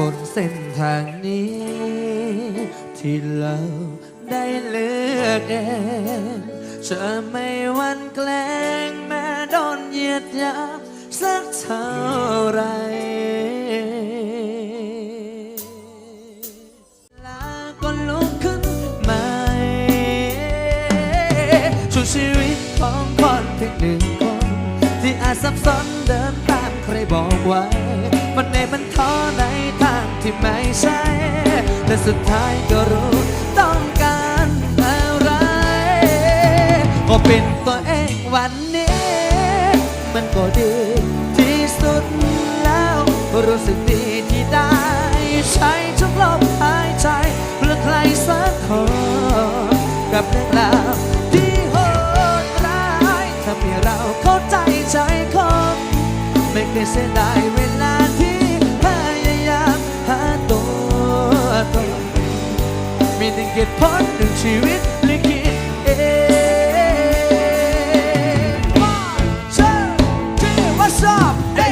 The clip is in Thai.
บนเส้นทางนี้ ที่เราได้เลือกเองจะไม่วันแกล้งแม้โดนเหยียดหยามสักเท่าไรลาก็ลุกขึ้นใหม่ชีวิตของคนเพียงหนึ่งคน ที่อาจสับสนเดินตามใครบอกไว้มันในมันท้อในไม่ใช่ แต่สุดท้ายก็รู้ต้องการอะไร ก็เป็นตัวเองวันนี้ มันก็ดีที่สุดแล้ว รู้สึกดีที่ได้ ใช้ทุกลมหายใจ เพื่อใครสักคนกับเรื่องราวที่โหดร้ายทำให้เราเข้าใจใจคนไม่เคยเสียดายเวลา 미는 게 번눈치 윗 One.